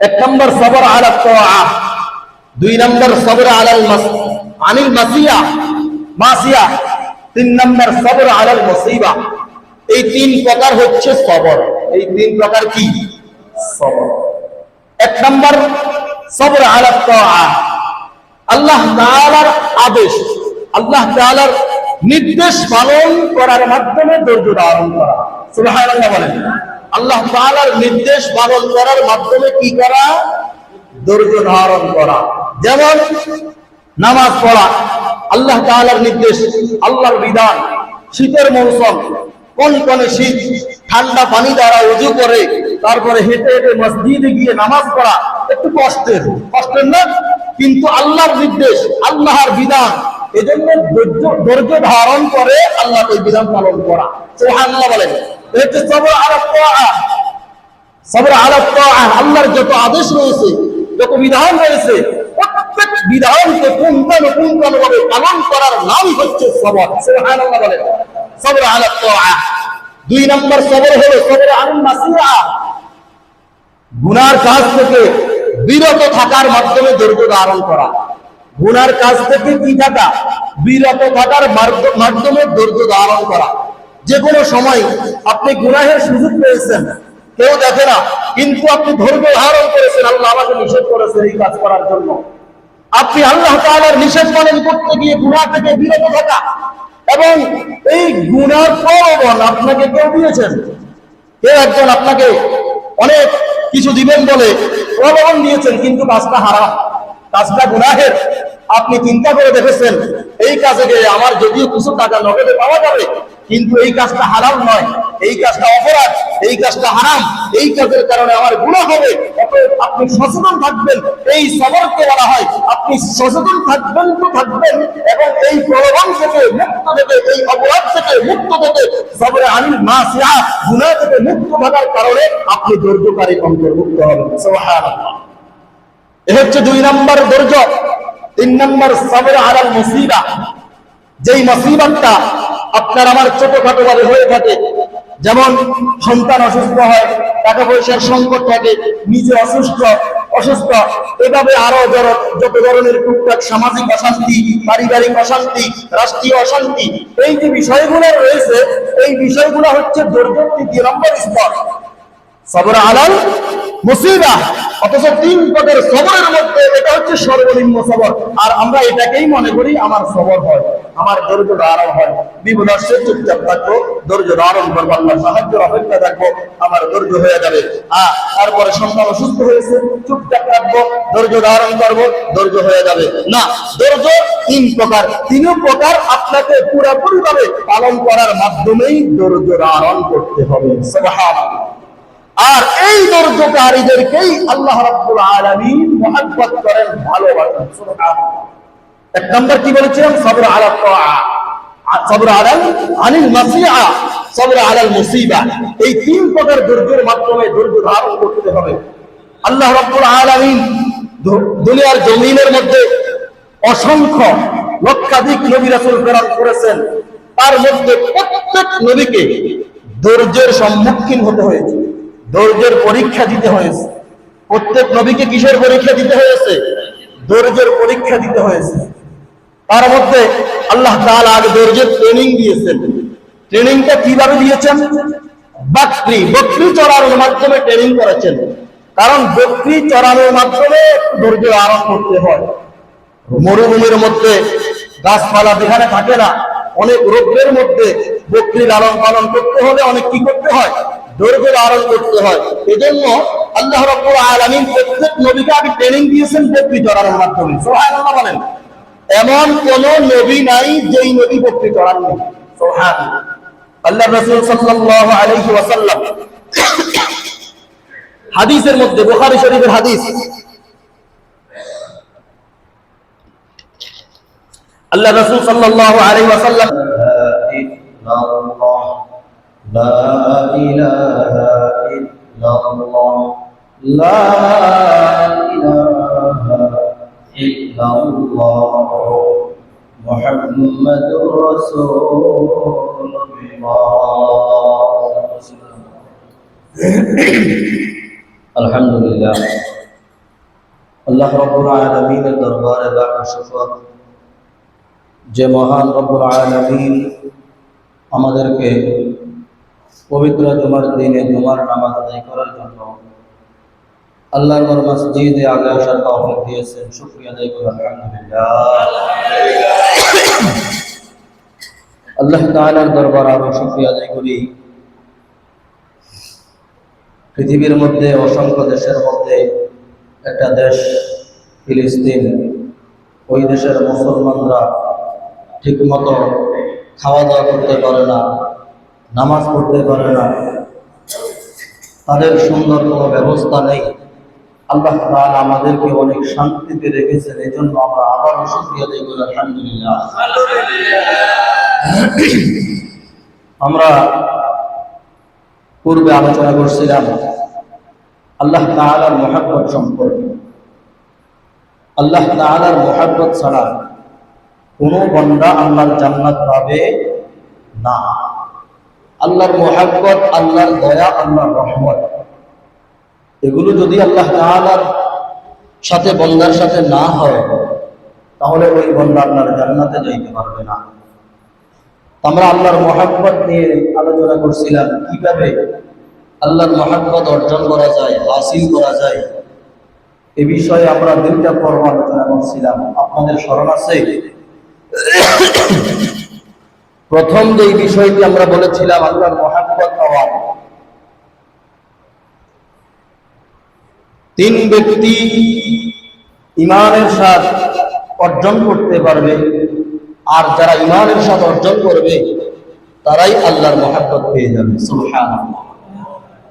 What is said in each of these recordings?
এক নম্বর সবর আলা তোয়া, দুই নম্বর সবর আলাল আনিল মাসিয়া মাসিয়া। তিন নম্বর সবর আলাল মুসিবা। এই তিন প্রকার হচ্ছে সবর। এই তিন প্রকার কি? সবর। এক নম্বর সবর আলা তোয়া, আল্লাহ তাআলার আদেশ, আল্লাহ তাআলার নির্দেশ পালন করার মাধ্যমে ধৈর্য ধারণ করা। সুবহানাল্লাহ বলেন। আল্লাহ তাআলার নির্দেশ পালন করার মাধ্যমে কি করা? ধৈর্য ধারণ করা। যেমন নামাজ পড়া, আল্লাহ তাআলার নির্দেশ, আল্লাহর বিধান, শীতের মৌসুম, কোন কোন শীত, ঠান্ডা পানি দ্বারা উজু করে, তারপরে হেঁটে হেঁটে মসজিদে গিয়ে নামাজ পড়া, একটু কষ্টের কষ্টের না? কিন্তু আল্লাহর নির্দেশ, আল্লাহর বিধান, এজন্য ধৈর্য ধারণ করে আল্লাহ ওই বিধান পালন করা। সুবহানাল্লাহ বলেন। এটা সবর আলা তাআ সবর আলা তাআ আল্লাহর যত আদেশ রয়েছে, যত বিধান রয়েছে, প্রত্যেক বিধানকে পুঙ্খানুপুঙ্খানুভাবে পালন করার নাম হচ্ছে সবর। সবর আলা তাআ দুই নম্বর সবর হলো সবর মাসিয়া গুনার কাজ থেকে বিরত থাকার মাধ্যমে ধৈর্য ধারণ করা। গুনার কাজ থেকে কি থাকা? বিরত থাকার মাধ্যমে ধৈর্য ধারণ করা। যে কোনো সময় আপনি গুনাহের সুযোগ পেয়েছেন। কেউ দেখে না, কিন্তু আপনি ধৈর্য ধারণ করেছেন, আল্লাহ আমাকে নিষেধ করেছেন এই কাজ করার জন্য। আপনি আল্লাহ তাআলার নিষেধ পালন করতে গিয়ে গুনাহ থেকে বিরত থাকা। এবং এই গুনার প্রলোভন আপনাকে কেউ দিয়েছেন। কেউ একজন আপনাকে অনেক কিছু দিবেন বলে প্রলোভন দিয়েছেন, কিন্তু কাজটা হারাম। কাজটা গুনাহের। আপনি চিন্তা করে দেখেছেন, এই কাজে গিয়ে আমার যদিও কিছু টাকা নগদে পাওয়া যাবে কিন্তু এই কাজটা হারাম নয়, এই কাজটা অপরাধ, এই কাজটা হারাম, এই কাজের কারণে আমার গুণা হবে। আপনি সচেতন থাকবেন, এই সবরকে বলা হয়, আপনি সচেতন থাকবেন তো থাকবেন, এবং এই প্রলোভন থেকে মুক্ত থেকে, এই অপরাধ থেকে মুক্ত থেকে সবরে আনিল মা সিয়া গুনাহ থেকে মুক্ত থাকার কারণে আপনি ধৈর্যকারী অন্তর্ভুক্ত হবেন। এ হচ্ছে দুই নম্বর ধৈর্য তিন নম্বর সবর আলাল মুসিবা। যেই মুসিবতটা আপনার আমার ছোটখাটো ভাবে হয়ে থাকে। যেমন সন্তান অসুস্থ হয় টাকা পয়সার সংকট থাকে, নিজে অসুস্থ অসুস্থ, এভাবে আরও যত- যত ধরনের টুকটাক সামাজিক অশান্তি, পারিবারিক অশান্তি, রাষ্ট্রীয় অশান্তি, এই যে বিষয়গুলো রয়েছে, এই বিষয়গুলো হচ্ছে ধৈর্যের তৃতীয় নম্বর স্তর। সবর আলাল মুসিবা, অথচ তিন পদের সবরের সবর। আর আমরা এটাকেই মনে করি আমার সবর হয়, আমার ধারণ হয়। চুপচাপ থাকব ধৈর্য ধারণ করব অপেক্ষা থাকব, আমার ধৈর্য হয়ে যাবে। তারপরে সন্তান অসুস্থ হয়েছে, চুপচাপ থাকব, ধৈর্য ধারণ করব, ধৈর্য হয়ে যাবে। না, ধৈর্য তিন প্রকার। তিন প্রকার আপনাকে পুরোপুরি ভাবে পালন করার মাধ্যমেই ধৈর্য ধারণ করতে হবে। আর এই ধৈর্যকারীদেরকেই আল্লাহ রাব্বুল আলামিন মহব্বত করেন, ভালোবাসেন, সুবহানাল্লাহ। এক নম্বর কি বলেছিলাম সবর আলা তাআ সবর আলাল, আনিল মাসিয়া সবর আলাল মুসিবা। এই তিন প্রকার ধৈর্যের মাধ্যমে ধৈর্য ধারণ করতে হবে। আল্লাহ রাব্বুল আলামিন দুনিয়ার জমিনের মধ্যে অসংখ্য লক্ষাধিক নবী রাসূল প্রেরণ করেছেন। তার মধ্যে প্রত্যেক নবীকে ধৈর্যের সম্মুখীন হতে হয়েছে। ধৈর্যের পরীক্ষা দিতে হয়েছে। প্রত্যেক নবীকে কিসের পরীক্ষা দিতে হয়েছে? ধৈর্যের পরীক্ষা দিতে হয়েছে। তার মধ্যে আল্লাহ তাআলা আগে ধৈর্যের ট্রেনিং দিয়েছেন। ট্রেনিংটা কীভাবে দিয়েছেন? বাকরি। বকরি চড়ানোর মাধ্যমে ট্রেনিং করেছেন। কারণ বকরি চড়ানোর মাধ্যমে ধৈর্য আরোপ করতে হয়। মরুভূমির মধ্যে গাছপালা যেখানে থাকে না, অনেক রোগের মধ্যে বকরির লালন পালন করতে হলে অনেক কি করতে হয়? ধারণ করতে হয়। এজন্য আল্লাহ রাব্বুল আলামিন প্রত্যেক নবীকে ট্রেনিং দিয়েছেন চড়ানোর মাধ্যমে। বলেন। এমন কোন নবী নাই যেই নবী আল্লাহ রাসূল সাল্লাল্লাহু আলাইহি ওয়াসাল্লাম হাদিসের মধ্যে, বুখারী শরীফের হাদিস। আল্লাহ রসুল সাল্লাল্লাহু আলাইহি ওয়াসাল্লাম لا إله إلا الله لا إله إلا الله محمد رسول الله الحمد لله আল্লাহ রব্বুল আলমিনের দরবারে লাখ শুকর যে মহান রব্বুল আলমিন আমাদেরকে পবিত্র জুমার দিনে জুমার নামাজ আদায় করার জন্য। আল্লাহর ঘর মসজিদে আগে আসার তৌফিক দিয়েছেন। শুকরিয়া আদায় করি আলহামদুলিল্লাহ। আল্লাহ তাআলার দরবার আরও শুকরিয়া আদায় করি। পৃথিবীর মধ্যে, অসংখ্য দেশের মধ্যে একটা দেশ, ফিলিস্তিন। ওই দেশের মুসলমানরা ঠিকমতো খাওয়া দাওয়া করতে পারে না। নামাজ পড়তে পারে না। তাদের সুন্দর কোনো ব্যবস্থা নেই। আল্লাহ আমাদেরকে অনেক শান্তিতে রেখেছেন এই জন্য আমরা আবারও শুক্রিয়া দিই বলে আলহামদুলিল্লাহ। আমরা পূর্বে আলোচনা করছিলাম আল্লাহ তাআলার মহাব্বত সম্পর্কে। আল্লাহ তাআলার মহাব্বত ছাড়া কোনো বন্দা আল্লাহর জান্নাত পাবে না। আল্লাহর মহাব্বত, আল্লাহর দয়া, আল্লাহর রহমত। এগুলো যদি আল্লাহ তাআলার সাথে, বন্দার সাথে না হয়, তাহলে ওই বন্দা আল্লাহর জান্নাতে যাইতে পারবে না। আমরা আল্লাহর মহাব্বত নিয়ে আলোচনা করছিলাম, কীভাবে আল্লাহর মহাব্বত অর্জন করা যায়, হাসিল করা যায়, এ বিষয়ে আমরা দুইটা পর্ব আলোচনা করছিলাম। আপনাদের স্মরণ আছে? প্রথম যে বিষয়টি আমরা বলেছিলাম, আল্লাহর মহাব্বত পাওয়া তিন ব্যক্তি ইমানের স্বাদ অর্জন করতে পারবে, আর যারা ইমানের স্বাদ অর্জন করবে, তারাই আল্লাহর মহাব্বত পেয়ে যাবে।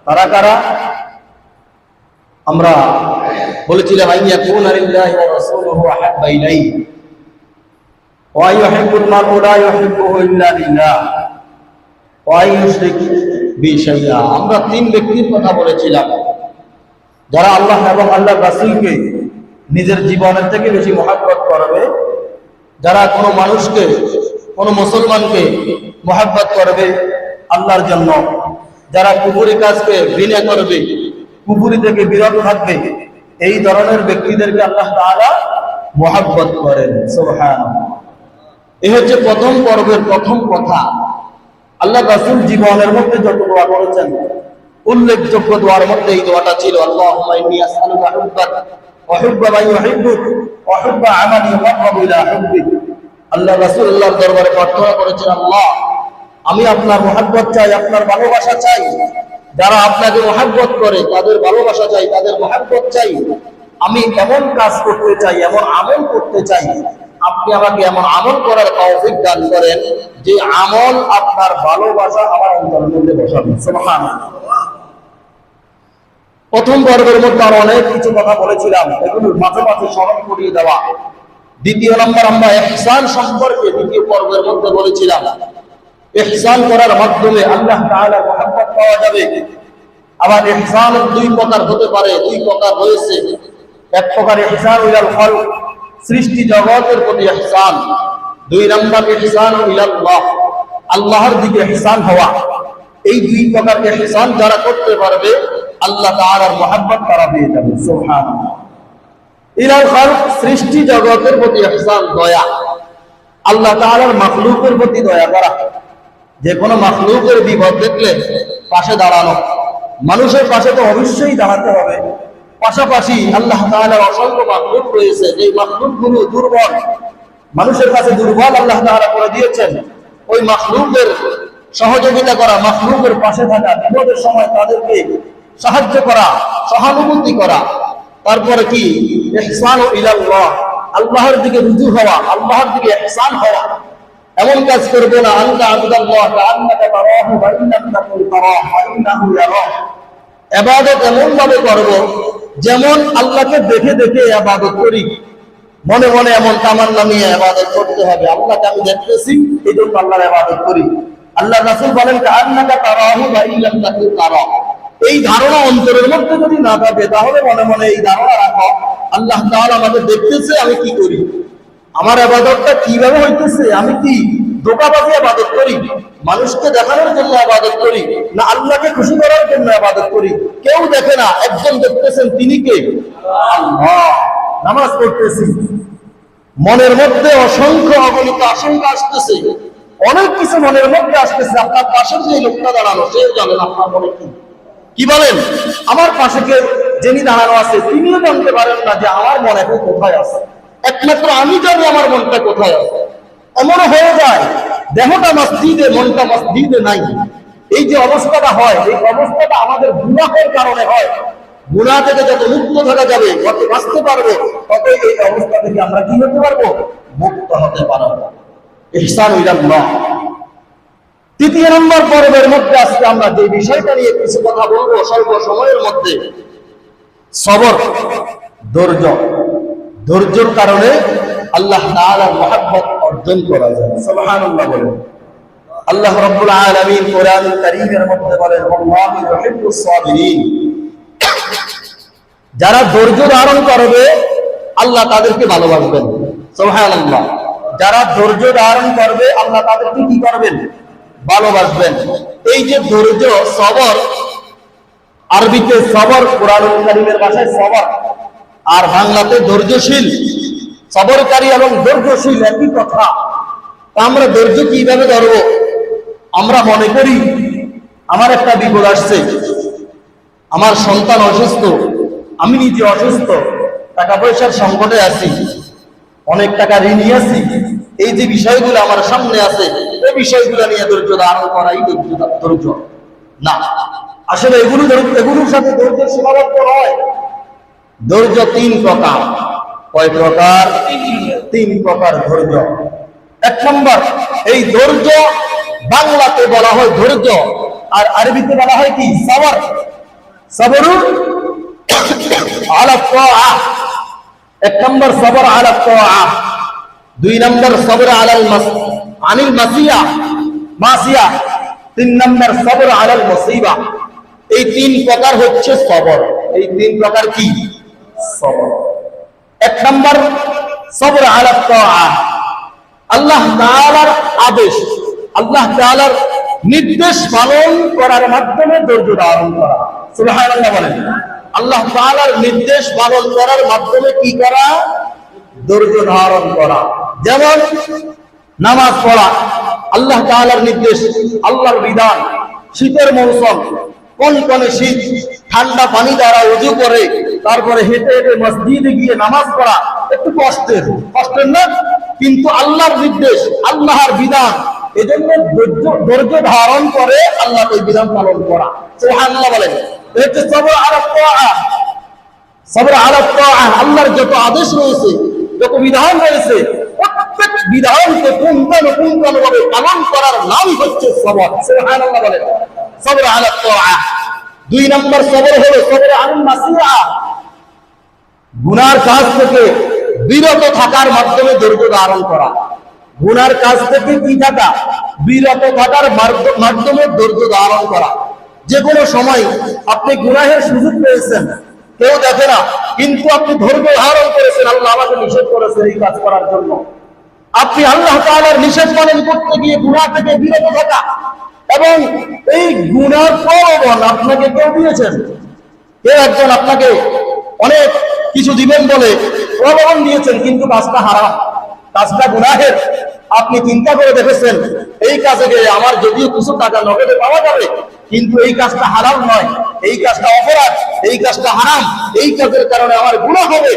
তারা কারা? আমরা বলেছিলাম আইয়া কুন আলিল্লাহি রাসূলুহু আহাব্বা আমরা তিন ব্যক্তির কথা বলেছিলাম। যারা আল্লাহ এবং আল্লাহর রাসূলকে নিজের জীবনের থেকে বেশি মহাব্বত করবে, যারা কোনো মানুষকে, কোনো মুসলমানকে মহাব্বত করবে আল্লাহর জন্য, যারা কুপুরি কাজকে ঘৃণা করবে কুপুরি থেকে বিরত থাকবে, এই ধরনের ব্যক্তিদেরকে আল্লাহ তাআলা মহাব্বত করেন। সুবহানাল্লাহ। এ হচ্ছে প্রথম পর্বের প্রথম কথা। আল্লাহ রাসূল জীবনের মধ্যে যত দোয়া করেছেন, উল্লেখযোগ্য দোয়ার মধ্যে এই দোয়াটা ছিল আল্লাহ রাসূল দরবারে প্রার্থনা করেছেন, আল্লাহ, আমি আপনার মহাব্বত চাই, আপনার ভালোবাসা চাই। যারা আপনাকে মহাব্বত করে, তাদের ভালোবাসা চাই, তাদের মহাব্বত চাই। আমি এমন কাজ করতে চাই, এমন আমল করতে চাই আপনি আমাকে এমন আমল করার তৌফিক দান করেন যে আমল আপনার ভালোবাসা আমার অন্তরের মধ্যে সুবহানাল্লাহ। প্রথম পর্বের মধ্যে আরও অনেক কিছু কথা বলেছিলাম। এগুলো মাঝে মাঝে স্মরণ করিয়ে দেওয়া। দ্বিতীয় নম্বর আমরা ইহসান সম্পর্কে দ্বিতীয় পর্বের মধ্যে বলেছিলাম। ইহসান করার মাধ্যমে আল্লাহ তাআলার মহব্বত পাওয়া যাবে। আবার ইহসান দুই প্রকার হতে পারে, দুই প্রকার রয়েছে এক প্রকার ইহসান ইলাল খালক সৃষ্টি জগতের প্রতি ইহসান। দুই নম্বর ইলাল্লাহ। আল্লাহর দিকে ইহসান হওয়া। এই দুই প্রকার ইহসান যারা করতে পারবে, আল্লাহ তাআলার মহব্বত তারা পেয়ে যাবে। সুবহানাল্লাহ। ইলাল খালক, সৃষ্টি জগতের প্রতি ইহসান, দয়া। আল্লাহ তাআলার মাখলুকের প্রতি দয়া করা। যে কোনো মাখলুকের বিপদ দেখলে পাশে দাঁড়ানো। মানুষের পাশে তো অবশ্যই দাঁড়াতে হবে। পাশাপাশি আল্লাহ তাআলার অসংখ্য মাখলুক রয়েছে। যে মাখলুকগুলো দুর্বল, মানুষের কাছে দুর্বল আল্লাহ তাআলা করে দিয়েছেন, ওই মাখলুকের সহযোগিতা করা, মাখলুকের পাশে থাকা, বিপদের সময় তাদেরকে সাহায্য করা, সহানুভূতি করা, তারপরে কি? ইহসান ও ইলাল্লাহ, আল্লাহর দিকে রুজু হওয়া, আল্লাহর দিকে ইহসান হওয়া। এমন কাজ করবে না আনতা আবুদাল্লাহ কাআন্নাকা তারাহু এমন ভাবে করব যেমন আল্লাহকে দেখে দেখে ইবাদত করি, মনে মনে এমন তামান্না নিয়ে ইবাদত করতে হবে। আল্লাহকে আমি দেখতেছি এই জন্য আল্লাহর ইবাদত করি। আল্লাহ রাসূল বলেন, কাআন্নাকা তারাহু ওয়া ইল্লাম তারাহু এই ধারণা অন্তরের মধ্যে যদি না থাকে, তাহলে মনে মনে এই ধারণা রাখো, আল্লাহ তাআলা আমাকে দেখতেছে, আমি কি করি? আমার আবাদতটা কীভাবে হইতেছে? আমি কি ধোকাবাজি আবাদত করি। মানুষকে দেখানোর জন্য আবাদত করি, না আল্লাহকে খুশি করার জন্য আবাদত করি। কেউ দেখে না, একজন দেখতেছেন তিনি কে? নামাজ পড়তেছি। মনের মধ্যে অসংখ্য অগণিত আশঙ্কা আসতেছে। অনেক কিছু মনের মধ্যে আসতেছে। আপনার পাশের যে লোকটা দাঁড়ানো, সেও জানেন আপনার মনে কি। কি বলেন? আমার পাশে কেউ যিনি দাঁড়ানো আছে, তিনিও জানতে পারেন না যে আমার মন এখন কোথায় আছে। একমাত্র আমি জানি আমার মনটা কোথায় আছে। এমন হয়ে যায়। দেহটা মসজিদে, মনটা মসজিদে নাই। এই যে অবস্থাটা হয়, এই অবস্থাটা আমাদের গুণাহের কারণে হয়। গুণা থেকে যত মুক্ত থাকা যাবে, যত বাঁচতে পারব তত এই অবস্থা থেকে আমরা কি হতে পারব? মুক্ত হতে পারব। তৃতীয় নম্বর পর্বের মধ্যে আজকে আমরা যে বিষয়টা নিয়ে কিছু কথা বলব, স্বল্প সময়ের মধ্যে, সবর, ধৈর্য। ধৈর্যর কারণে আল্লাহ মহাব্বত অর্জন করা যায়। সুবহানাল্লাহ বলেন। আল্লাহ রাব্বুল আলামিন কোরআনুল কারীমের মধ্যে বলেন, আল্লাহু ইউহিব্বুস সাবিরিন। যারা ধৈর্য ধারণ করবে, আল্লাহ তাদেরকে ভালোবাসবেন। সুবহানাল্লাহ। যারা ধৈর্য ধারণ করবে, আল্লাহ তাদেরকে কি করবেন? ভালোবাসবেন। এই যে ধৈর্য, সবর, আরবিতে সবর, কোরআনুল কারীমের ভাষায় সবর। আর বাংলাতে ধৈর্যশীল। সবরকারী এবং ধৈর্যশীল একই কথা। আমরা ধৈর্য কীভাবে ধরবো? আমরা মনে করি, আমার একটা বিপদ আসছে। আমার সন্তান অসুস্থ, আমি নিজে অসুস্থ টাকা পয়সার সংকটে আছি, অনেক টাকা ঋণী আছি এই যে বিষয়গুলো আমার সামনে আছে, এই বিষয়গুলো নিয়ে ধৈর্য ধারণ করাই ধৈর্য ধৈর্য। না, আসলে এগুলো এগুলোর সাথে ধৈর্য সীমাবদ্ধ নয়। ধৈর্য তিন প্রকার। কয় প্রকার? তিন প্রকার ধৈর্য। এক নম্বর, এই ধৈর্য বাংলাতে বলা হয় ধৈর্য, আর আরবিতে বলা হয় কি? সবর। সবরু এক নম্বর, সবর আলা তাআ দুই নম্বর, সবর আলাল আনিল মাসিয়া মাসিয়া। তিন নম্বর, সবর আলাল মুসিবা। এই তিন প্রকার হচ্ছে সবর। এই তিন প্রকার কি? সবর। এক নম্বর, সবর আলা তাআ। আল্লাহ তাআলার আদেশ, আল্লাহ তাআলার নির্দেশ পালন করার মাধ্যমে ধৈর্য ধারণ করা। সুবহানাল্লাহ বলেন। আল্লাহ তাআলার নির্দেশ পালন করার মাধ্যমে কি করা? ধৈর্য ধারণ করা। যেমন, নামাজ পড়া, আল্লাহ তাআলার নির্দেশ, আল্লাহর বিধান, শীতের মৌসুম কোন কোন শীত? ঠান্ডা পানি দ্বারা উজু করে, তারপরে হেঁটে হেঁটে মসজিদে গিয়ে নামাজ পড়া, একটু কষ্টের। কষ্টের না? কিন্তু আল্লাহর নির্দেশ, আল্লাহর বিধান। এজন্য ধৈর্য ধারণ করে আল্লাহ ওই বিধান পালন করা। সুবহানাল্লাহ বলেন। আল্লাহর যত আদেশ রয়েছে, যত বিধান রয়েছে, প্রত্যেক বিধানকে পুঙ্খানুপুঙ্খানুভাবে পালন করার নাম হচ্ছে সবর। সুবহানাল্লাহ বলেন। সবর আলা তাআ দুই নম্বর সবর হলো সবর আল গুনার কাজ থেকে বিরত থাকার মাধ্যমে ধারণ করা। গুনার কাজ থেকে কি থাকা? বিরত থাকার মাধ্যমে ধারণ করা। যে কোনো সময় আপনি গুনাহের সুযোগ পেয়েছেন। কেউ দেখে না, কিন্তু আপনি ধৈর্য ধারণ করেছেন, আল্লাহ আমাকে নিষেধ করেছেন এই কাজ করার জন্য। আপনি আল্লাহ নিষেধ পালন করতে গিয়ে গুনাহ থেকে বিরত থাকা। এবং এই গুণার প্রলোভন আপনাকে কেউ দিয়েছেন। কেউ একজন আপনাকে অনেক কিছু দিবেন বলে প্রলোভন দিয়েছেন, কিন্তু কাজটা হারা কাজটা গুনাহের। আপনি চিন্তা করে দেখেছেন, এই কাজে আমার যদিও কিছু টাকা নগদে পাওয়া যাবে, কিন্তু এই কাজটা হারাম নয়। এই কাজটা অপরাধ, এই কাজটা হারাম, এই কাজের কারণে আমার গুনাহ হবে।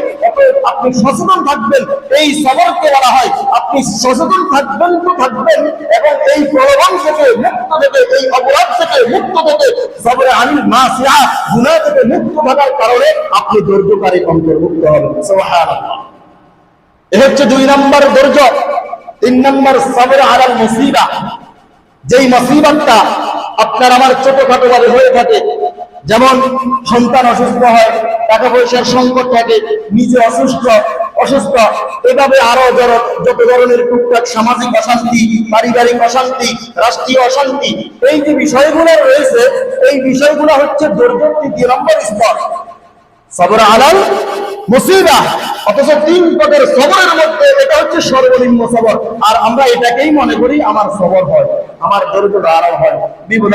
আপনি সচেতন থাকবেন। এই সবরকে বলা হয়, আপনি সচেতন থাকবেন তো থাকবেন এবং এই প্রলোভন থেকে মুক্ত থেকে, এই অপরাধ থেকে মুক্ত থেকে সবরে আনিল মাসিয়া, গুনাহ থেকে মুক্ত থাকার কারণে আপনি ধৈর্যকারী অন্তর্ভুক্ত হবেন। এ হচ্ছে দুই নম্বর ধৈর্য তিন নম্বর সবর আলাল মুসিবা। যেই মুসিবতটা আপনার আমার ছোটখাটো ভাবে হয়ে থাকে যেমন সন্তান অসুস্থ হয় টাকা পয়সার সংকট থাকে, নিজে অসুস্থ অসুস্থ, এভাবে আরও যত ধরনের টুকটাক সামাজিক অশান্তি, পারিবারিক অশান্তি, রাষ্ট্রীয় অশান্তি, এই যে বিষয়গুলো রয়েছে, এই বিষয়গুলো হচ্ছে ধৈর্যের তৃতীয় নম্বর স্তর। সবর আলাল মুসিবা, অথচ তিন পদের সবরের সর্বনিম্ন সবর। আর আমরা এটাকেই মনে করি আমার সবর হয়, আমার ধৈর্য ধারণ হয়।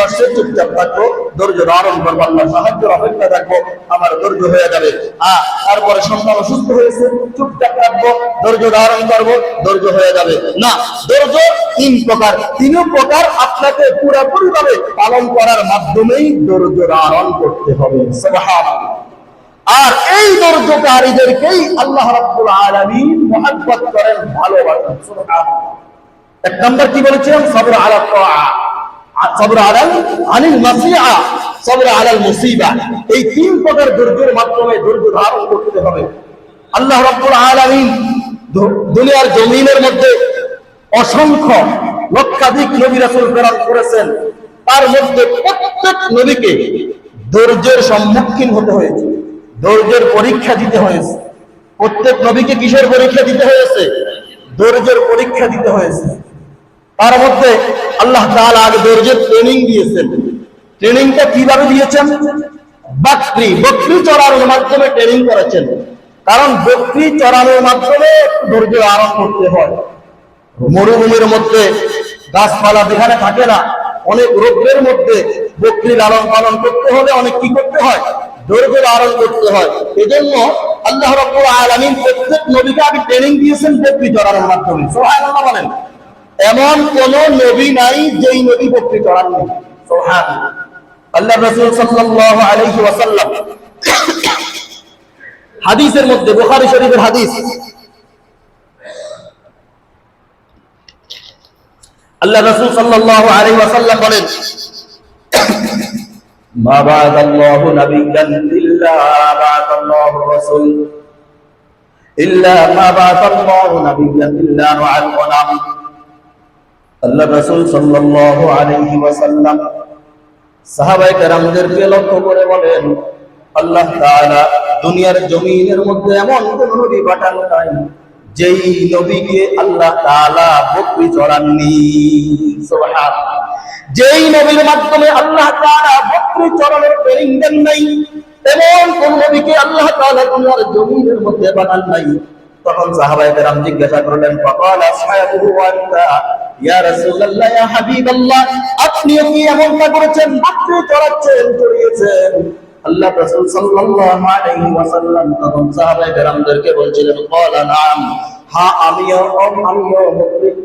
আসছে, চুপচাপ থাকব ধৈর্য ধারণ করব, আল্লাহ সাহায্যের অপেক্ষা থাকব, আমার ধৈর্য হয়ে যাবে। আহ তারপরে সন্তান অসুস্থ হয়েছে, চুপচাপ থাকব, ধৈর্য ধারণ করব, ধৈর্য হয়ে যাবে। না, ধৈর্য তিন প্রকার। তিন প্রকার আপনাকে পুরোপুরি ভাবে পালন করার মাধ্যমেই ধৈর্য ধারণ করতে হবে। আর এই ধৈর্যকারীদেরকেই আল্লাহ রাব্বুল আলামিন মহব্বত করেন, ভালোবাসেন। সুবহানাল্লাহ। এক নম্বর কি বলেছিলাম সবর আলা সবর আলাল, আনিল মাসিআ সবর আলাল মুসিবা। এই তিন প্রকার ধৈর্যের মাধ্যমে ধৈর্য ধারণ করতে হবে। আল্লাহ রাব্বুল আলামিন দুনিয়ার জমিনের মধ্যে অসংখ্য লক্ষাধিক নবী রাসূল প্রেরণ করেছেন। তার মধ্যে প্রত্যেক নবীকে ধৈর্যের সম্মুখীন হতে হয়েছে। ধৈর্যের পরীক্ষা দিতে হয়েছে। প্রত্যেক নবীকে কিসের পরীক্ষা দিতে হয়েছে? ধৈর্যের পরীক্ষা দিতে হয়েছে। তার মধ্যে আল্লাহ আগে ধৈর্যের ট্রেনিং দিয়েছেন। ট্রেনিংটা কীভাবে দিয়েছেন? বাকরি, বকরি চড়ানোর মাধ্যমে ট্রেনিং করেছেন। কারণ বকরি চড়ানোর মাধ্যমে ধৈর্য আরোপ করতে হয়। মরুভূমির মধ্যে গাছপালা যেখানে থাকে না, অনেক রোগের মধ্যে বকরি লালন পালন করতে হলে অনেক কি করতে হয়? ধৈর্য ধারণ করতে হয়। এজন্য আল্লাহ রাব্বুল আলামিন প্রত্যেক নবীকে আগে ট্রেনিং দিয়েছেন বকরি চড়ানোর মাধ্যমে। সুবহানাল্লাহ বলেন। এমন কোন নবী নাই যেই নবী বকরি চড়াননি সুবহানাল্লাহ। আল্লাহ রাসূল সাল্লাল্লাহু আলাইহি ওয়াসাল্লাম হাদিসের মধ্যে, বুখারী শরীফের হাদিস। আল্লাহ রসুল সাল্লাহ আলাইহি ওয়াসাল্লাম বলেন গনাম আল্লাহ রাসূল। লক্ষ্য করে বলেন, আল্লাহ দুনিয়ার জমিনের মধ্যে এমন কোন নবী পাঠান নাই। যেই নবীকে আল্লাহ তাআলা বকরি চড়াননি যেই নবীর মাধ্যমে আল্লাহ তাআলা বকরি চড়ানোর ট্রেনিং দেন নাই কোন নবীকে আল্লাহ দুনিয়ার জমিনের মধ্যে পাঠান নাই, তখন সাহাবায়ে কেরাম জিজ্ঞাসা করলেন আপনিও কি এমনটা করেছেন? বকরি চড়াচ্ছেন, চড়িয়েছেন। আল্লাহ রাসূল সাল্লাল্লাহু আলাইহি ওয়াসাল্লাম তখন সাহাবায়ে বলছিলেন ক্বালা হ্যাঁ আমিও আমিও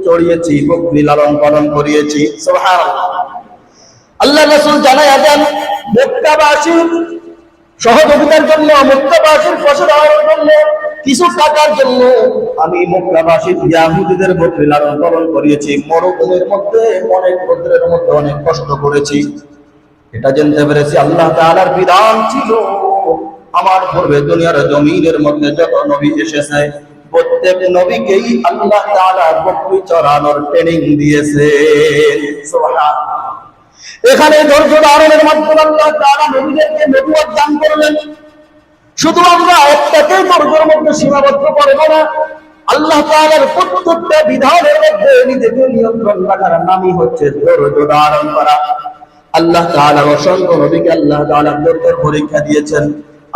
চড়িয়েছি, বকরি লালন পালন করিয়েছি। সুবহানাল্লাহ। আল্লাহ রাসূল জানায় দেন মক্কাবাসী সহযোগিতার জন্য মক্কাবাসীর পাশে দাঁড়ানোর জন্য, কিছু টাকার জন্য আমি মক্কাবাসী ইয়াহুদীদের বকরি লালন পালন করিয়েছি। মরুভূমির মধ্যে অনেক রৌদ্রের মধ্যে অনেক কষ্ট করেছি। এটা জানতে পেরেছি, আল্লাহ তাআলার বিধান ছিল। আমার পূর্বে দুনিয়ার জমিনের মধ্যে যত নবী এসেছে, প্রত্যেক নবীকেই আল্লাহ তাআলা বকরি চড়ানোর ট্রেনিং দিয়েছে। এখানে ধৈর্য ধারণের মাধ্যমে আল্লাহ তাআলা নবীদেরকে নবুয়ত দান করলেন। শুধু আমরা একটাকেই ধৈর্যের মধ্যে সীমাবদ্ধ করব না, আল্লাহ তাআলার প্রত্যেকটা বিধানের মধ্যে নিজেকে নিয়ন্ত্রণ রাখার নামই হচ্ছে ধৈর্য ধারণ করা। আল্লাহ অসংখ্য নবীকে আল্লাহ পরীক্ষা দিয়েছেন।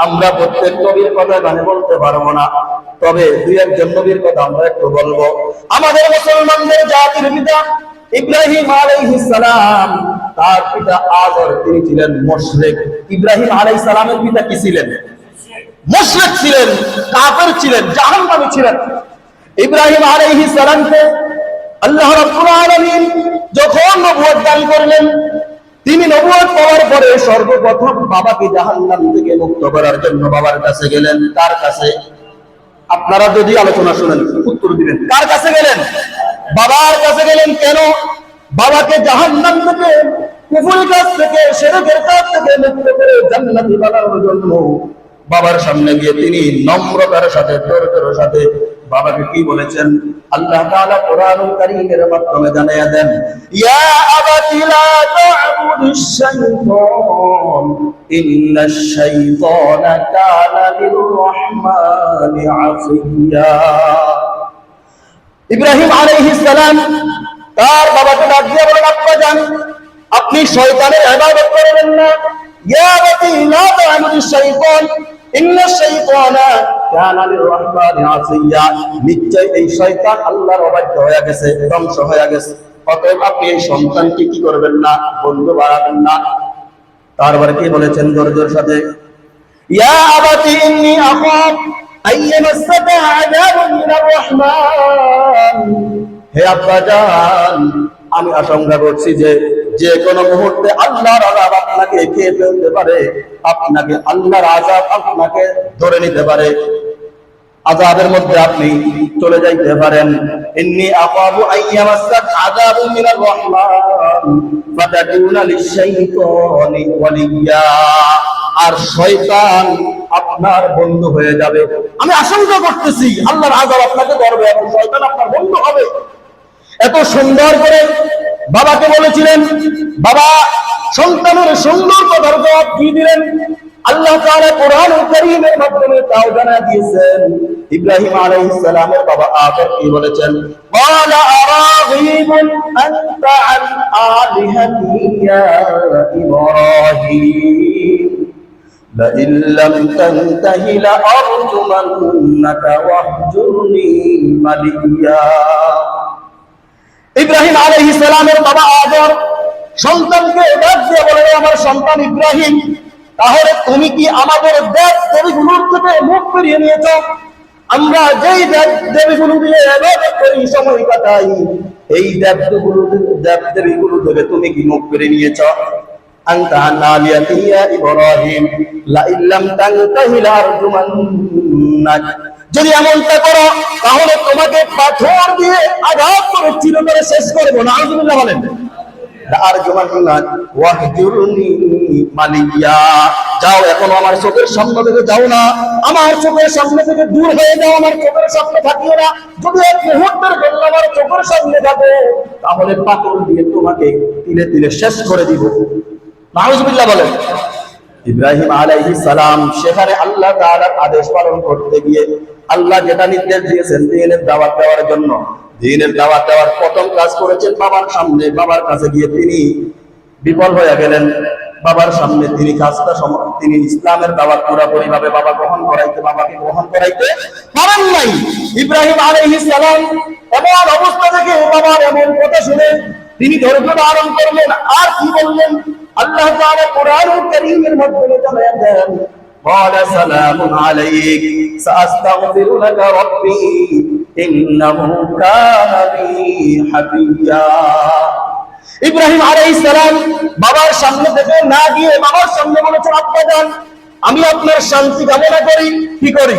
আমরা প্রত্যেক নবীর কথা গানে বলতে পারব না। তবে দুই একজন নবীর কথা আমরা একটু বলব। আমাদের মুসলমানদের জাতির পিতা ইব্রাহিম আলাইহিস সালাম, তার পিতা আজর তিনি ছিলেন মুশরিক। ইব্রাহিম আলাইহিস সালামের পিতা কি ছিলেন? মুশরিক ছিলেন, কাফের ছিলেন, জাহান্নামী ছিলেন। ইব্রাহিম আলাইহিস সালামকে আল্লাহ রাব্বুল আলামিন যখন নবুয়ত দান করলেন তিনি নবুয়ত পাওয়ার পরে সর্বপ্রথম বাবাকে জাহান্নাম থেকে মুক্ত করার জন্য বাবার কাছে গেলেন। তার কাছে? আপনারা যদি আলোচনা শুনেন, উত্তর দিবেন। কার কাছে গেলেন? বাবার কাছে গেলেন। কেন? বাবাকে জাহান্নাম থেকে কুফুরের কাছ থেকে শিরকের কাছ থেকে মুক্ত করে জান্নাতি বানানোর জন্য বাবার সামনে গিয়ে তিনি নম্রতার সাথে ধৈর্যের সাথে বাবাকে কি বলেছেন? আল্লাহ তাআলা কোরআনুল কারীমের মাধ্যমে জানায়া দেন, ইয়া আবাতি লা তা'বুদিশ শাইতান ইন্নাশ শাইতানা কানা লির-রাহমানি আসিয়া ইব্রাহিম আলাইহিস সালাম তার বাবাকে ডাক দিয়ে বলেন, আব্বা জান, আপনি শয়তানের ইবাদত করবেন না। ইয়া বাতি লা তা'বুদিশ শাইতান নিশ্চয় এই হয়ে গেছে গেছে। অতএব আপনি এই সন্তানকে কি করবেন না, বন্ধু বাড়াবেন না? তারপরে কি বলেছেন ধৈর্যের সাথে? হে আব্বা আমি আশঙ্কা করছি যে যে কোনো মুহূর্তে আল্লাহর আযাব আপনাকে খেয়ে ফেলতে পারে, আপনাকে আল্লাহর আযাব আপনাকে ধরে নিতে পারে। আযাবের মধ্যে আপনি চলে যাইতে পারেন। ইন্নী আখাবু আইয়ামাসসাক আযাবুন মিনার রহমান, ফাতাকুনা লিশ-শাইতানি ওয়ালিয়া। আর শয়তান আপনার বন্ধু হয়ে যাবে। আমি আশঙ্কা করতেছি, আল্লাহর আযাব আপনাকে ধরবে এবং শয়তান আপনার বন্ধু হবে। এত সুন্দর করে বাবাকে বলেছিলেন বাবা সন্তানের সুন্দর কথার জবাব কি দিলেন আল্লাহ তাআলা কোরআন কারীমের মাধ্যমে তাও জানা দিয়েছেন ইব্রাহিম আলাইহিস সালামের বাবা আদর কি বলেছেন قال أراغيب أنت عن آلهتي يا إبراهيم لئن لم تنته لأرجمنك واهجرني مليا ইব্রাহিম আলাইহিস সালামের বাবা আদর সন্তানকে ডাক দিয়ে বলে "ও আমার সন্তান ইব্রাহিম তাহলে তুমি কি আমাদের দেব দেবীগুলোর থেকে মুখ ফিরিয়ে নিয়েছ আমরা যেই দেব দেবীগুলো দিয়ে এবাদত করি সময় কাটাই এই দেবগুলো দেব দেবীগুলো থেকে তুমি কি মুখ ফিরিয়ে নিয়েছ أنت عن آليتي يا إبراهيم لئن لم تنته لأرجمنك যদি এমনটা করো, তাহলে তোমাকে পাথর দিয়ে আঘাত করে চিরতরে শেষ করব না। আলহামদুলিল্লাহ বলেন। যাও এখন আমার চোখের সামনে থেকে যাও না। আমার চোখের সামনে থেকে দূর হয়ে যাও, আমার চোখের সামনে থাকিও না। যদি এক মুহূর্তের জন্য আমার চোখের সামনে যাবে তাহলে পাথর দিয়ে তোমাকে তিলে তিলে শেষ করে দিব। নাউজুবিল্লাহ বলেন। ইব্রাহিম আলাইহিস সালাম, সেখানে আল্লাহ তাআলার আদেশ পালন করতে গিয়ে আল্লাহ যেটা নির্দেশ দিয়েছেন দিনের দাওয়াত দেওয়ার জন্য। দিনের দাওয়াত দেওয়ার প্রথম কাজ করেছেন বাবার সামনে। বাবার কাছে গিয়ে তিনি বিফল হয়ে গেলেন। বাবার সামনে তিনি কাজটা তিনি ইসলামের দাওয়াত পুরাপুরি ভাবে বাবা গ্রহণ করাইতে, বাবাকে গ্রহণ করাইতে পারেন নাই। ইব্রাহিম আলাইহিস সালাম এমন অবস্থা থেকে বাবার এমন কথা শুনে তিনি ধৈর্য ধারণ করলেন। আর কি বললেন? আল্লাহ তাআলা কোরআন কারীমের মাধ্যমে জানায় দেন قال سلام عليك سأستغفر لك ربي إنه كان بي حفيا ইব্রাহিম আলাইহিস সালাম বাবার সামনে থেকে না গিয়ে বাবার সামনে বলেছেন আব্বা যান আমি আপনার শান্তি কামনা করি কি করি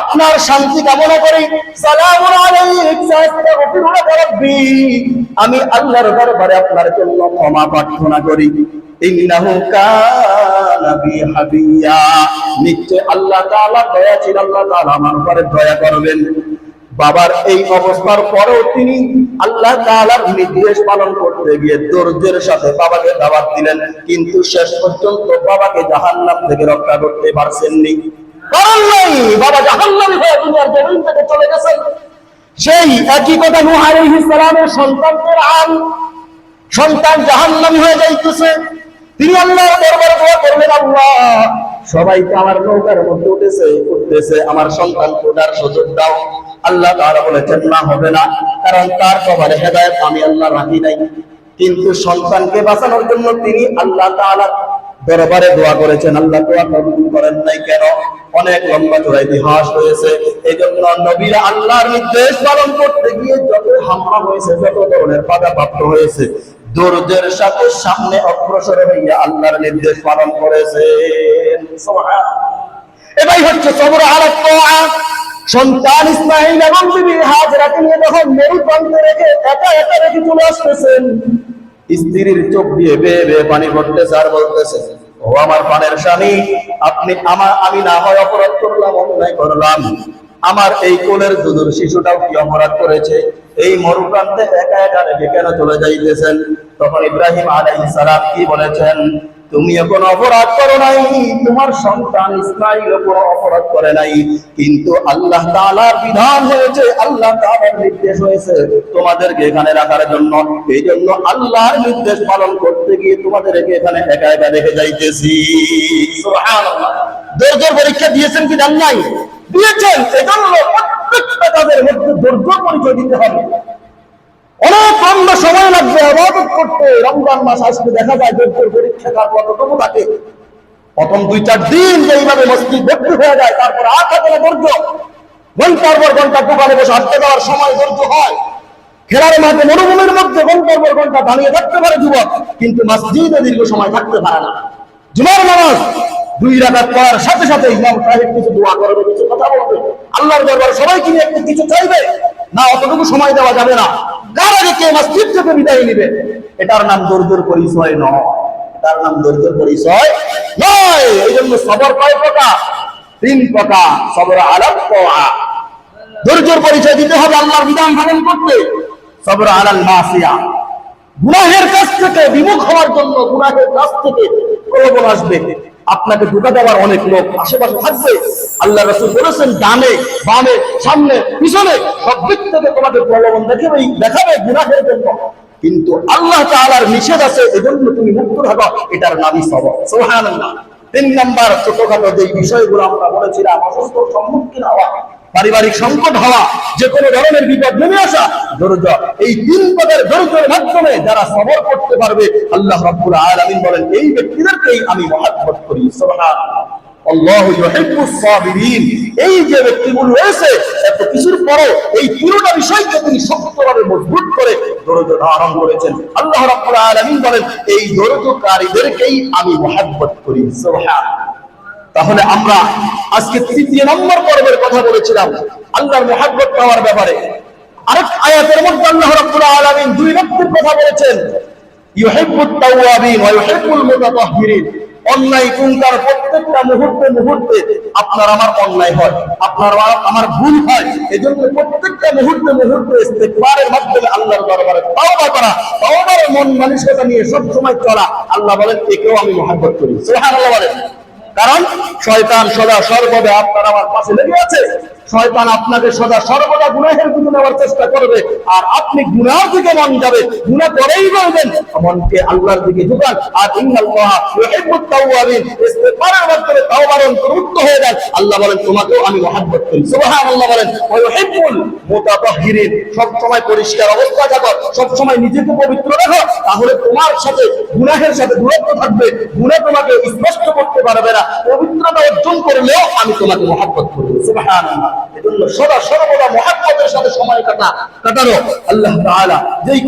আপনার শান্তি কামনা করি সালামুন আলাইক সাস্তাগফিরু লাকা রাব্বি আমি আল্লাহর দরবারে আপনার জন্য ক্ষমা প্রার্থনা করি ইন্নাহু হাবিয়া নিশ্চয় আল্লাহ তাআলা আল্লাহ তাআলা আমার উপরে দয়া করবেন। বাবার এই অবস্থার পরেও তিনি আল্লাহ তাআলার নির্দেশ পালন করতে গিয়ে ধৈর্যের সাথে বাবাকে দাওয়াত দিলেন। কিন্তু শেষ পর্যন্ত বাবাকে জাহান্নাম থেকে রক্ষা করতে পারছেননি কারণ নাই, বাবা হয়ে দুনিয়ার জমিন থেকে চলে গেছেন। সেই একই কথা আলাইহিস সালামের সন্তানদের আন সন্তান জাহান্নামী হয়ে যাইতেছে। তিনি আল্লাহর দরবারে দোয়া করলেন, আল্লাহ সবাই তো আমার নৌকার মধ্যে উঠেছে, উঠতেছে, আমার সন্তান ওঠার সুযোগ দাও। আল্লাহ তাআলা বলেছেন, না হবে না, কারণ তার কবরে হেদায়েত আমি আল্লাহ রাখি নাই। কিন্তু সন্তানকে বাঁচানোর জন্য তিনি আল্লাহ তাআলা দরবারে দোয়া করেছেন। আল্লাহ দোয়া কবুল করেন নাই কেন? অনেক লম্বা চড়া ইতিহাস রয়েছে। এই জন্য নবীরা আল্লাহর নির্দেশ পালন করতে গিয়ে যত হামলা হয়েছে, যত ধরনের বাধা প্রাপ্ত হয়েছে ধৈর্যের সাথে সামনে অগ্রসর হইয়া আল্লাহর নির্দেশ পালন করেছে এটাই হচ্ছে সবর আলাপ সন্তান ইসমাইল এবং বিবি হাজরাকে নিয়ে যখন মেরুদণ্ডে রেখে একা একা রেখে চলে আসতেছেন, স্ত্রীর চোখ দিয়ে বেয়ে বেয়ে পানি পড়তেছে আর বলতেছে, ও আমার পানের স্বামী, আপনি আমার, আমি না হয় অপরাধ করলাম, অন্যায় করলাম। আমার এই কোলের দুধুর শিশুটাও কি অপরাধ করেছে? এই মরুপ্রান্তে একা একা রেখে কেন চলে যাইতেছেন? তখন ইব্রাহিম আলাইহিস সালাম কি বলেছেন? তুমি কোনো অপরাধ করো নাই, তোমার সন্তান ইসমাইল কোনো অপরাধ করে নাই, কিন্তু আল্লাহ তাআলার বিধান হয়েছে, আল্লাহ তাআলার নির্দেশ হয়েছে তোমাদেরকে এখানে রাখার জন্য। এই জন্য আল্লাহর নির্দেশ পালন করতে গিয়ে তোমাদেরকে এখানে একা একা রেখে যাইতেছি। সুবহানাল্লাহ। পরীক্ষা দিয়েছেন কি জান নাই? দিয়েছেন এজন্য প্রত্যেকটা কাজের মধ্যে ধৈর্য পরিচয় দিতে হবে। অনেক লম্বা সময় লাগবে, আবাদত করতে। রমজান মাস দেখা যায় ধৈর্যের পরীক্ষা থাকে। প্রথম দুই চার দিন যেইভাবে মসজিদ ভর্তি হয়ে যায়, তারপর আর থাকে না ধৈর্য ঘণ্টার পর ঘণ্টা দোকানে বসে আড্ডা দেওয়ার সময় ধৈর্য হয়। খেলার মাঠে মরুভূমির মধ্যে ঘণ্টার পর ঘণ্টা দাঁড়িয়ে থাকতে পারে যুবক, কিন্তু মসজিদে দীর্ঘ সময় থাকতে পারে না। জুমার নামাজ দুই রাকাত পড়ার সাথে সাথে ইমাম সাহেব কিছু দোয়া করবে কিছু কথা বলবে। আল্লাহর দরবারে সবাই কি একটু কিছু চাইবে। না, অতটুকু সময় দেওয়া যাবে না। কার আগে কে মসজিদ থেকে বিদায় নিবে, এটার নাম দর্জর পরিচয় নয়। তার নাম দর্জর পরিচয় নয়। এই জন্য সবর কয় প্রকার? তিন প্রকার। সবর আলাপ ধৈর্যের পরিচয় দিতে হবে আল্লাহর বিধান পালন করতে। সবর আলাল মাসিয়া। গুনাহের কাছ থেকে, বিমুখ হওয়ার জন্য গুনাহের কাছ থেকে প্রলোভন আসবে। আপনাকে ঢুকা দেওয়ার অনেক লোক আশেপাশে থাকবে। আল্লাহ রসুল বলেছেন, ডানে, বামে, সামনে, পিছনে, সব দিক থেকে তোমাদের প্রলোভন দেখাবে দেখাবে গুণাহের জন্য। কিন্তু আল্লাহ তাআলার নিষেধ আছে, এজন্য তুমি মুক্ত থাকো, এটার নামই সব সুবহানাল্লাহ। তিন নাম্বার ছোটখাটো যে বিষয়গুলো আমরা বলেছিলাম, অসুস্থ সম্মুখীন হওয়া। পারিবারিক সংকট হওয়া যে কোনো ধরনের বিপদ নেমে আসা, ধৈর্য, এই তিন পদের ধৈর্যের মাধ্যমে যারা সবর করতে পারবে, আল্লাহ রাব্বুল আলামিন বলেন, এই ব্যক্তিদেরকেই আমি মহাব্বত করি। সাবিরিন। এই যে ব্যক্তিগুলো রয়েছে, এত কিছুর পরও এই পুরোটা বিষয়কে তিনি শক্তভাবে মজবুত করে ধৈর্য ধারণ করেছেন। আল্লাহ রাব্বুল আলামিন বলেন, এই ধৈর্যকারীদেরকেই আমি মহাব্বত করি। সুবহানাল্লাহ। তাহলে আমরা আজকে তৃতীয় নম্বর পর্বের কথা বলেছিলাম, আল্লাহর মহাব্বত পাওয়ার ব্যাপারে। আরেক আয়াতের মধ্যে আল্লাহ রাব্বুল আলামিন দুই ব্যক্তির কথা বলেছেন, ইউহিব্বুত তাওয়াবিন ওয়া ইউহিব্বুল মুতাতাহহিরিন অন্যায় কুঙ্কার প্রত্যেকটা মুহূর্তে মুহূর্তে আপনার আমার অন্যায় হয়, আপনার আমার- আমার ভুল হয়। এজন্য প্রত্যেকটা মুহূর্তে মুহূর্তে ইস্তেগফারের মাধ্যমে আল্লাহর দরবারে তওবা করা, তওবার মন মানসিকতা নিয়ে সব সময় চলা। আল্লাহ বলেন, একেও আমি মহাব্বত করি। সুবহানাল্লাহ বলেন। কারণ শয়তান সদা সর্বদা আপনার আমার পাশে লেগে আছে। শয়তান আপনাকে সদা সর্বদা গুনাহের দিকে নেওয়ার চেষ্টা করবে, আর আপনি গুনার দিকে মন যাবে। গুনাহ করেই বলবেন, মনকে আল্লাহর দিকে ঝুঁকান। আর ইস্তিগফারের মাধ্যমে হয়ে আল্লাহ বলেন, তোমাকেও আমি মহব্বত করি। বলেন পরিষ্কার অবস্থা থাকো সব সময় নিজেকে পবিত্র রাখো। তাহলে তোমার সাথে, গুনাহের সাথে দূরত্ব থাকবে। গুনাহ তোমাকে স্পষ্ট করতে পারবে না। পবিত্রতা অর্জন করলেও আমি তোমাকে মহব্বত করব। সুবহানাল্লাহ। যেই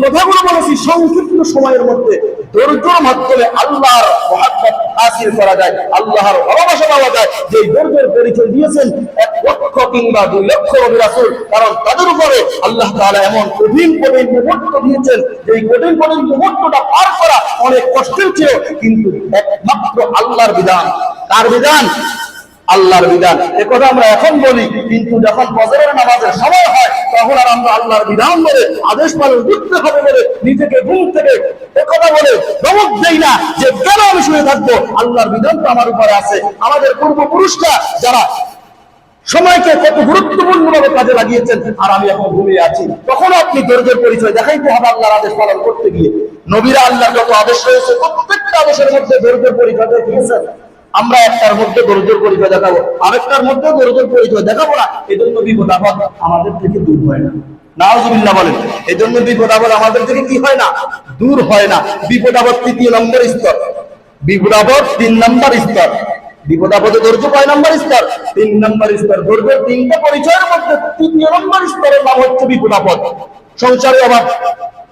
কারণ তাদের উপরে আল্লাহ এমন কঠিন কঠিন মুহূর্ত দিয়েছেন যে এই কঠিন কঠিন মুহূর্তটা পার করা অনেক কষ্টের ছিল কিন্তু একমাত্র আল্লাহর বিধান। তার বিধান? আল্লাহর বিধান। এ কথা আমরা এখন বলি, কিন্তু যখন ফজরের নামাজের সময় হয়, তখন আর আমরা আল্লাহর বিধান বলে, আদেশ পালন করতে হবে বলে, নিজেকে ঘুম থেকে এ কথা বলে ধমক দেই না যে কেন আমি শুয়ে থাকব? আল্লাহর বিধান তো আমার উপরে আছে। আমাদের পূর্বপুরুষরা যারা সময়কে কত গুরুত্বপূর্ণ ভাবে কাজে লাগিয়েছেন, আর আমি এখন ঘুমিয়ে আছি। তখন আপনি ধৈর্যের পরিচয় দেখাইতে হবে আল্লাহর আদেশ পালন করতে গিয়ে। নবীরা আল্লাহর যত আদেশ রয়েছে, প্রত্যেকটা আদেশের মধ্যে ধৈর্যের পরিচয় দেখিয়েছেন। আমরা একটার মধ্যে দরিদ্র পরিচয় দেখাবো। আরেকটার মধ্যে দরিদ্র পরিচয় দেখাবো না। এই জন্য বিপদ আপদ আমাদের থেকে দূর হয় না। তিন নম্বর তিনটা পরিচয়ের মধ্যে তৃতীয় নম্বর স্তরের নাম হচ্ছে বিপদ সংসারে অভাব।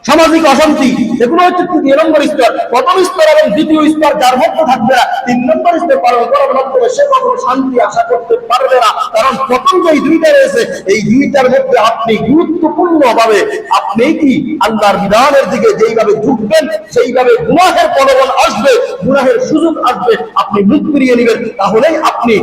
সামাজিক অশান্তি এগুলো হচ্ছে তৃতীয় নম্বর স্তর, প্রথম স্তর এবং দ্বিতীয় স্তর, যার মধ্যে থাকবে না, তিন নম্বর স্তর পালন করার মাধ্যমে সে কখনো শান্তি আশা করতে পারবে না। কারণ প্রথম যে দুইটা রয়েছে, এই দুইটার মধ্যে আপনি গুরুত্বপূর্ণ ভাবে আপনি কি আল্লাহর বিধানের দিকে যেইভাবে ঢুকবেন সেইভাবে গুনাহের প্রলোভন আসবে, গুনাহের সুযোগ আসবে, আপনি মুখ ফিরিয়ে নেবেন, তাহলেই আপনি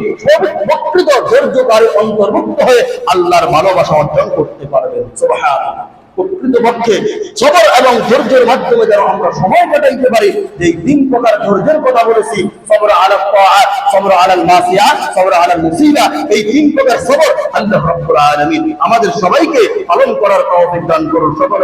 প্রকৃত ধৈর্যকারী অন্তর্ভুক্ত হয়ে আল্লাহর ভালোবাসা অর্জন করতে পারবেন। সুবহানাল্লাহ। প্রকৃতপক্ষে সবর এবং ধৈর্যের মাধ্যমে যেন আমরা সময় কাটাইতে পারি এই তিন প্রকার ধৈর্যের কথা বলেছি, সবর আলাল তাআত সবর আলাল মাসিয়া, সবর আলাল মুসিবা, এই তিন প্রকার সবর আল্লাহ রাব্বুল আলামিন আমাদের সবাইকে পালন করার তৌফিক দান করুন। সকলে